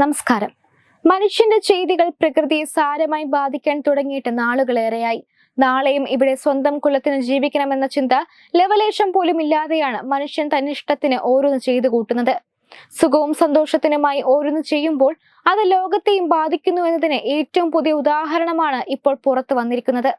നമസ്കാരം. മനുഷ്യന്റെ ചെയ്തികൾ പ്രകൃതിയെ സാരമായി ബാധിക്കാൻ തുടങ്ങിയിട്ട് നാളുകളേറെയായി. നാളെയും ഇവിടെ സ്വന്തം കുലത്തിന് ജീവിക്കണമെന്ന ചിന്ത ലവലേശം പോലും ഇല്ലാതെയാണ് മനുഷ്യൻ തന്നിഷ്ടത്തിന് ഓരോന്ന് ചെയ്തു കൂട്ടുന്നത്. സുഖവും സന്തോഷത്തിനുമായി ഓരോന്ന് ചെയ്യുമ്പോൾ അത് ലോകത്തെയും ബാധിക്കുന്നു എന്നതിന് ഏറ്റവും പുതിയ ഉദാഹരണമാണ് ഇപ്പോൾ പുറത്തു വന്നിരിക്കുന്നത്.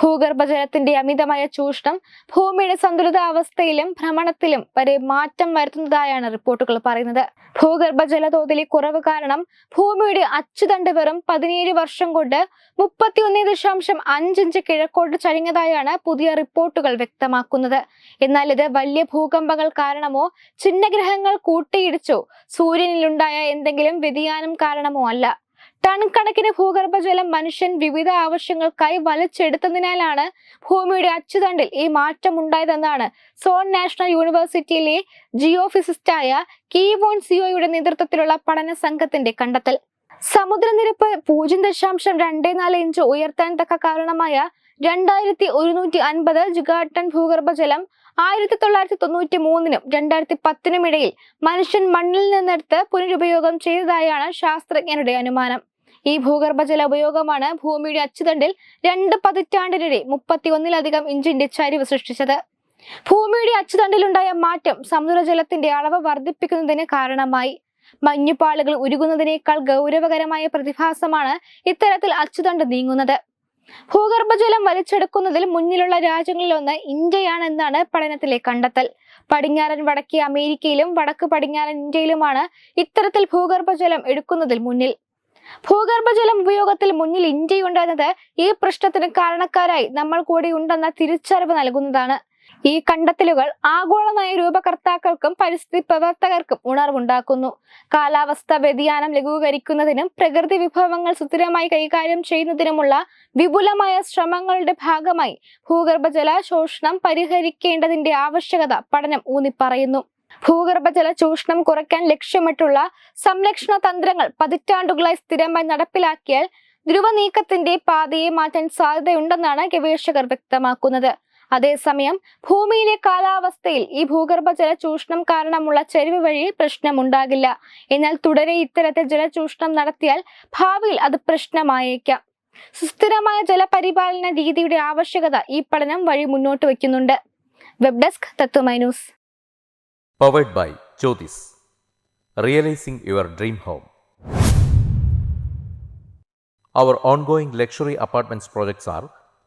ഭൂഗർഭജലത്തിന്റെ അമിതമായ ചൂഷണം ഭൂമിയുടെ സന്തുലിതാവസ്ഥയിലും ഭ്രമണത്തിലും വരെ മാറ്റം വരുത്തുന്നതായാണ് റിപ്പോർട്ടുകൾ പറയുന്നത്. ഭൂഗർഭജല തോതിലെ കുറവ് കാരണം ഭൂമിയുടെ അച്ചുതണ്ട് വെറും പതിനേഴ് വർഷം കൊണ്ട് മുപ്പത്തിയൊന്ന് ദശാംശം അഞ്ചിഞ്ച് കിഴക്കോട്ട് ചരിഞ്ഞതായാണ് പുതിയ റിപ്പോർട്ടുകൾ വ്യക്തമാക്കുന്നത്. എന്നാൽ ഇത് വലിയ ഭൂകമ്പങ്ങൾ കാരണമോ ചിഹ്നഗ്രഹങ്ങൾ കൂട്ടിയിടിച്ചോ സൂര്യനിലുണ്ടായ എന്തെങ്കിലും വ്യതിയാനം കാരണമോ അല്ല. ടൺ കണക്കിന് ഭൂഗർഭജലം മനുഷ്യൻ വിവിധ ആവശ്യങ്ങൾക്കായി വലിച്ചെടുത്തതിനാലാണ് ഭൂമിയുടെ അച്ചുതണ്ടിൽ ഈ മാറ്റം ഉണ്ടായതെന്നാണ് സോൺ നാഷണൽ യൂണിവേഴ്സിറ്റിയിലെ ജിയോഫിസിസ്റ്റായ കീവോൺ സിയോയുടെ നേതൃത്വത്തിലുള്ള പഠന സംഘത്തിന്റെ കണ്ടെത്തൽ. സമുദ്രനിരപ്പ് പൂജ്യം ദശാംശം രണ്ടേ നാല് ഇഞ്ച് ഉയർത്താൻ തക്ക കാരണമായ രണ്ടായിരത്തി ഒരുന്നൂറ്റി അൻപത് ജിഗാട്ടൺ ഭൂഗർഭജലം ആയിരത്തി തൊള്ളായിരത്തി തൊണ്ണൂറ്റി മൂന്നിനും രണ്ടായിരത്തി പത്തിനും ഇടയിൽ മനുഷ്യൻ മണ്ണിൽ നിന്നെടുത്ത് പുനരുപയോഗം ചെയ്തതായാണ് ശാസ്ത്രജ്ഞരുടെ അനുമാനം. ഈ ഭൂഗർഭജല ഉപയോഗമാണ് ഭൂമിയുടെ അച്ചുതണ്ടിൽ രണ്ട് പതിറ്റാണ്ടിനിടെ മുപ്പത്തി ഒന്നിലധികം ഇഞ്ചിന്റെ ചരിവ് സൃഷ്ടിച്ചത്. ഭൂമിയുടെ അച്ചുതണ്ടിലുണ്ടായ മാറ്റം സമുദ്രജലത്തിന്റെ അളവ് വർദ്ധിപ്പിക്കുന്നതിന് കാരണമായി. മഞ്ഞുപാളുകൾ ഉരുകുന്നതിനേക്കാൾ ഗൗരവകരമായ പ്രതിഭാസമാണ് ഇത്തരത്തിൽ അച്ചുതണ്ട് നീങ്ങുന്നത്. ഭൂഗർഭജലം വലിച്ചെടുക്കുന്നതിൽ മുന്നിലുള്ള രാജ്യങ്ങളിലൊന്ന് ഇന്ത്യയാണെന്നാണ് പഠനത്തിലെ കണ്ടെത്തൽ. പടിഞ്ഞാറൻ വടക്കേ അമേരിക്കയിലും വടക്ക് പടിഞ്ഞാറൻ ഇന്ത്യയിലുമാണ് ഇത്തരത്തിൽ ഭൂഗർഭജലം എടുക്കുന്നതിൽ മുന്നിൽ. ഭൂഗർഭജലം ഉപയോഗത്തിൽ മുന്നിൽ ഇന്ത്യയുണ്ടെന്നത് ഈ പ്രശ്നത്തിന് കാരണക്കാരായി നമ്മൾ കൂടി ഉണ്ടെന്ന തിരിച്ചറിവ് നൽകുന്നതാണ്. ഈ കണ്ടെത്തലുകൾ ആഗോള നയ രൂപകർത്താക്കൾക്കും പരിസ്ഥിതി പ്രവർത്തകർക്കും ഉണർവുണ്ടാക്കുന്നു. കാലാവസ്ഥ വ്യതിയാനം ലഘൂകരിക്കുന്നതിനും പ്രകൃതി വിഭവങ്ങൾ സുസ്ഥിരമായി കൈകാര്യം ചെയ്യുന്നതിനുമുള്ള വിപുലമായ ശ്രമങ്ങളുടെ ഭാഗമായി ഭൂഗർഭജല ശോഷണം പരിഹരിക്കേണ്ടതിന്റെ ആവശ്യകത പഠനം ഊന്നിപ്പറയുന്നു. ഭൂഗർഭജല ചൂഷണം കുറയ്ക്കാൻ ലക്ഷ്യമിട്ടുള്ള സംരക്ഷണ തന്ത്രങ്ങൾ പതിറ്റാണ്ടുകളായി സ്ഥിരമായി നടപ്പിലാക്കിയാൽ ധ്രുവ നീക്കത്തിന്റെ പാതയെ മാറ്റാൻ സാധ്യതയുണ്ടെന്നാണ് ഗവേഷകർ വ്യക്തമാക്കുന്നത്. അതേസമയം ഭൂമിയിലെ കാലാവസ്ഥയിൽ ഈ ഭൂഗർഭജല ചൂഷണം കാരണമുള്ള ചരിവ് വഴി പ്രശ്നമുണ്ടാകില്ല. എന്നാൽ തുടരെ ഇത്തരത്തിൽ ജലചൂഷണം നടത്തിയാൽ ഭാവിയിൽ അത് പ്രശ്നമായേക്കാം. സുസ്ഥിരമായ ജലപരിപാലന രീതിയുടെ ആവശ്യകത ഈ പഠനം വഴി മുന്നോട്ട് വയ്ക്കുന്നുണ്ട്. Web desk തത്വമൈനൂസ് powered by Jyothis realising your dream home